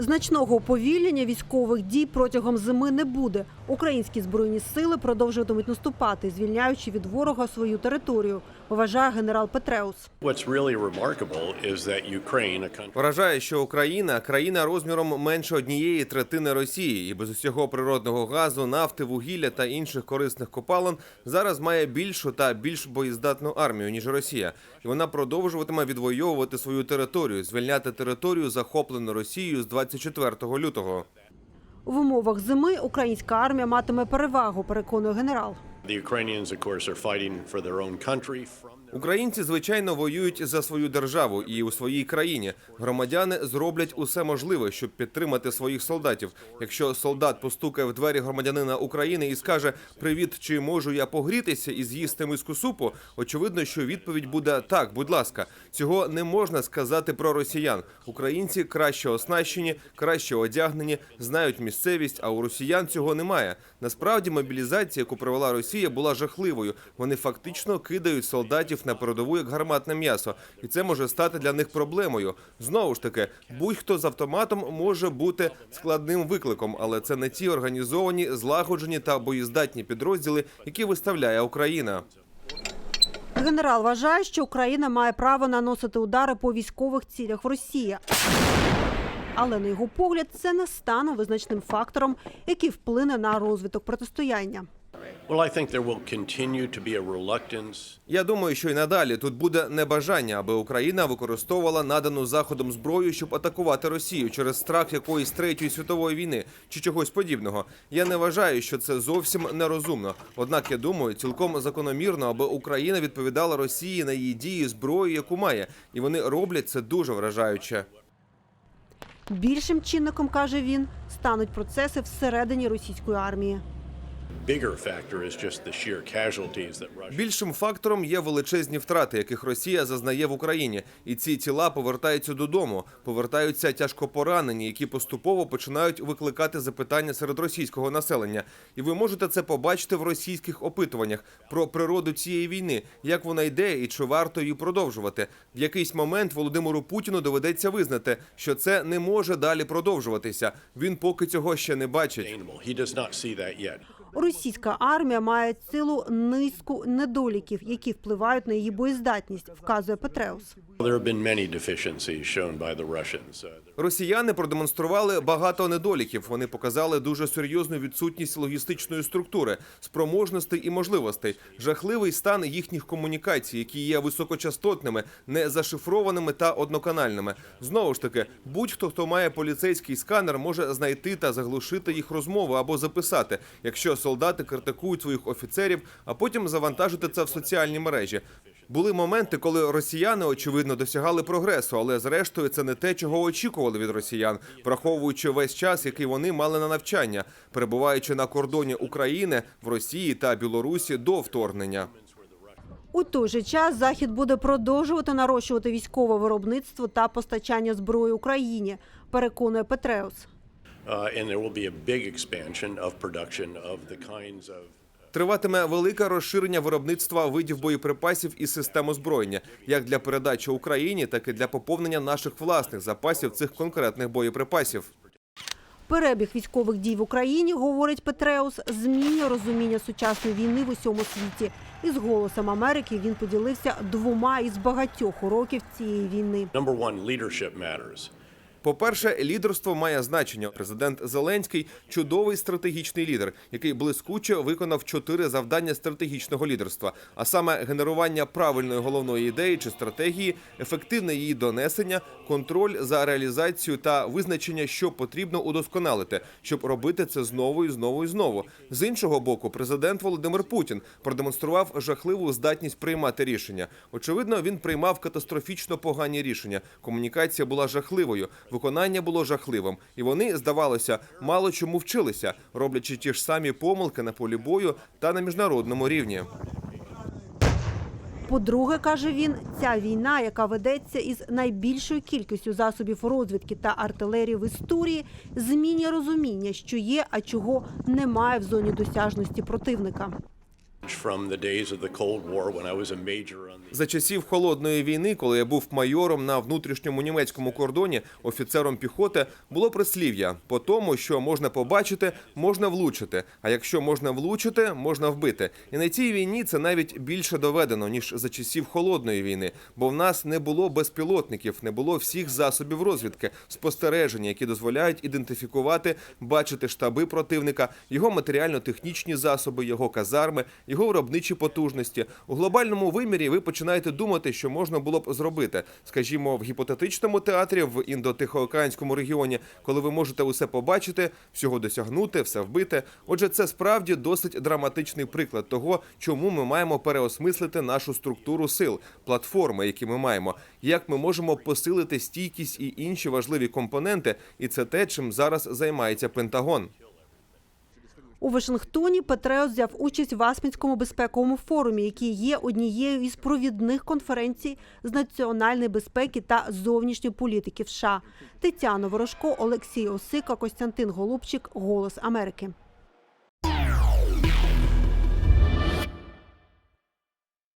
Значного уповільнення військових дій протягом зими не буде. Українські збройні сили продовжуватимуть наступати, звільняючи від ворога свою територію, вважає генерал Петреус. Вражає, що Україна країна розміром менше однієї третини Росії, і без усього природного газу, нафти, вугілля та інших корисних копалин зараз має більшу та більш боєздатну армію ніж Росія, і вона продовжуватиме відвоювати свою територію, звільняти територію, захоплену Росією з 24 лютого. В умовах зими українська армія матиме перевагу, переконує генерал. Українці звичайно воюють за свою державу і у своїй країні. Громадяни зроблять усе можливе, щоб підтримати своїх солдатів. Якщо солдат постукає в двері громадянина України і скаже Привіт, чи можу я погрітися і з'їсти миску супу? Очевидно, що відповідь буде так, будь ласка. Цього не можна сказати про росіян. Українці краще оснащені, краще одягнені, знають місцевість. А у росіян цього немає. Насправді, мобілізація, яку провела Росія, була жахливою. Вони фактично кидають солдатів на передову як гарматне м'ясо, і це може стати для них проблемою. Знову ж таки, будь-хто з автоматом може бути складним викликом, але це не ті організовані, злагоджені та боєздатні підрозділи, які виставляє Україна. Генерал вважає, що Україна має право наносити удари по військових цілях в Росії. Але на його погляд, це не стане визначним фактором, який вплине на розвиток протистояння. Я думаю, що і надалі тут буде небажання, аби Україна використовувала надану заходом зброю, щоб атакувати Росію через страх якоїсь третьої світової війни чи чогось подібного. Я не вважаю, що це зовсім нерозумно. Однак я думаю, цілком закономірно, аби Україна відповідала Росії на її дії зброю, яку має, і вони роблять це дуже вражаюче. Більшим чинником, каже він, стануть процеси всередині російської армії. Більшим фактором є величезні втрати, яких Росія зазнає в Україні, і ці тіла повертаються додому, повертаються тяжко поранені, які поступово починають викликати запитання серед російського населення. І ви можете це побачити в російських опитуваннях про природу цієї війни, як вона йде і чи варто її продовжувати. В якийсь момент Володимиру Путіну доведеться визнати, що це не може далі продовжуватися. Він поки цього ще не бачить. Російська армія має цілу низку недоліків, які впливають на її боєздатність, вказує Петреус. Uh, Росіяни продемонстрували багато недоліків. Вони показали дуже серйозну відсутність логістичної структури, спроможностей і можливостей, жахливий стан їхніх комунікацій, які є високочастотними, не зашифрованими та одноканальними. Знову ж таки, будь-хто, хто має поліцейський сканер, може знайти та заглушити їх розмову або записати, якщо солдати критикують своїх офіцерів, а потім завантажити це в соціальні мережі. Були моменти, коли росіяни очевидно досягали прогресу, але зрештою це не те, чого очікували від росіян, враховуючи весь час, який вони мали на навчання, перебуваючи на кордоні України в Росії та Білорусі до вторгнення. У той же час Захід буде продовжувати нарощувати військове виробництво та постачання зброї Україні, переконує Петреус. Uh, and there will be a big expansion of production of the kinds of Триватиме велике розширення виробництва видів боєприпасів і систем озброєння, як для передачі Україні, так і для поповнення наших власних запасів цих конкретних боєприпасів. Перебіг військових дій в Україні, говорить Петреус, змінює розуміння сучасної війни в усьому світі. Із голосом Америки він поділився двома із багатьох уроків цієї війни. По-перше, лідерство має значення. Президент Зеленський чудовий стратегічний лідер, який блискуче виконав чотири завдання стратегічного лідерства, а саме генерування правильної головної ідеї чи стратегії, ефективне її донесення, контроль за реалізацією та визначення, що потрібно удосконалити, щоб робити це знову і знову і знову. З іншого боку, президент Володимир Путін продемонстрував жахливу здатність приймати рішення. Очевидно, він приймав катастрофічно погані рішення. Комунікація була жахливою, виконання було жахливим, і вони, здавалося, мало чому вчилися, роблячи ті ж самі помилки на полі бою та на міжнародному рівні. По-друге, каже він, ця війна, яка ведеться із найбільшою кількістю засобів розвідки та артилерії в історії, змінює розуміння, що є, а чого немає в зоні досяжності противника. За часів холодної війни, коли я був майором на внутрішньому німецькому кордоні, офіцером піхоти, було прислів'я по тому, що можна побачити, можна влучити. А якщо можна влучити, можна вбити. І на цій війні це навіть більше доведено ніж за часів холодної війни, бо в нас не було безпілотників, не було всіх засобів розвідки, спостереження, які дозволяють ідентифікувати, бачити штаби противника, його матеріально-технічні засоби, його казарми, його виробничі потужності. У глобальному вимірі ви починаєте думати, що можна було б зробити, скажімо, в гіпотетичному театрі в індотихоокеанському регіоні, коли ви можете усе побачити, всього досягнути, все вбити. Отже, це справді досить драматичний приклад того, чому ми маємо переосмислити нашу структуру сил, платформи, які ми маємо, як ми можемо посилити стійкість і інші важливі компоненти, і це те, чим зараз займається Пентагон. У Вашингтоні Петреос взяв участь в Асмінському безпековому форумі, який є однією із провідних конференцій з національної безпеки та зовнішньої політики в США. Тетяна Ворожко, Олексій Осика, Костянтин Голубчик, Голос Америки.